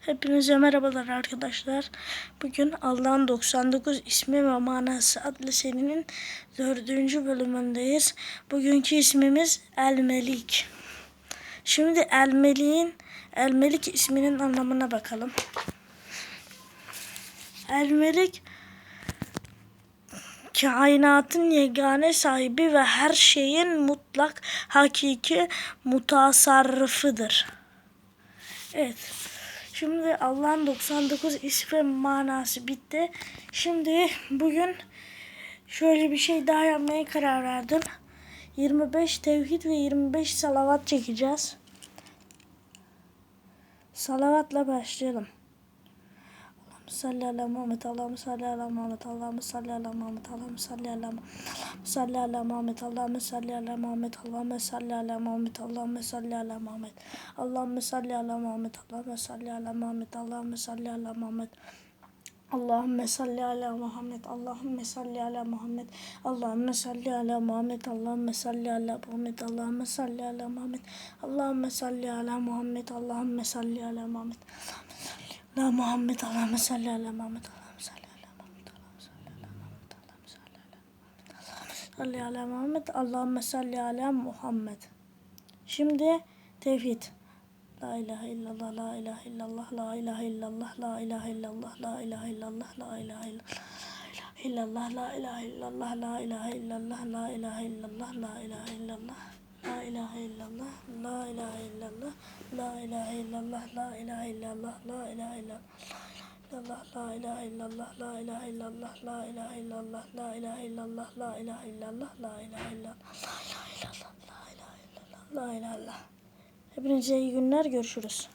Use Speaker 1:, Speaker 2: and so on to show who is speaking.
Speaker 1: Hepinize merhabalar arkadaşlar. Bugün Allah'ın 99 ismi ve manası adlı serinin dördüncü bölümündeyiz. Bugünkü ismimiz El Melik. Şimdi El Melik'in El Melik isminin anlamına bakalım. El Melik kainatın yegane sahibi ve her şeyin mutlak hakiki mutasarrıfıdır. Evet. Şimdi Allah'ın 99 ismi manası bitti. Şimdi bugün şöyle bir şey daha yapmaya karar verdim. 25 tevhid ve 25 salavat çekeceğiz. Salavatla başlayalım. Allahümme salli ala Muhammed, Allahümme salli ala Muhammed, Allahümme salli ala Muhammed, Allahümme salli ala Muhammed, salli ala Muhammed, Allahümme salli ala Muhammed, Allahümme salli ala Muhammed, Allahümme salli ala Muhammed, Allahümme salli ala Muhammed, Allahümme salli ala Muhammed, Allahümme salli ala Muhammed. Allahümme salli ala Muhammed, Allahümme salli ala Muhammed, Allahümme salli ala Muhammed, Allahümme salli ala Muhammed, Allahümme salli ala Muhammed, Allahümme salli ala Muhammed, Allahümme salli ala Muhammed, محمد اللهم صل على محمد اللهم صل على محمد اللهم صل على محمد اللهم صل على محمد على محمد اللهم صل على محمد şimdi tevhid لا إله إلا الله لا إله إلا الله لا إله إلا الله لا إله إلا الله لا إله إلا الله لا إله إلا إلا الله لا إله إلا الله لا إله إلا الله لا إله إلا الله لا إله إلا الله لا إله إلا الله لا la ilahe illallah, la ilahe illallah, la ilahe illallah. La ilahe illallah, la ilahe illallah, la ilahe illallah, la ilahe illallah, la ilahe illallah, la ilahe illallah, la ilahe illallah, la ilahe illallah, la ilahe illallah. Hepinize iyi günler, görüşürüz.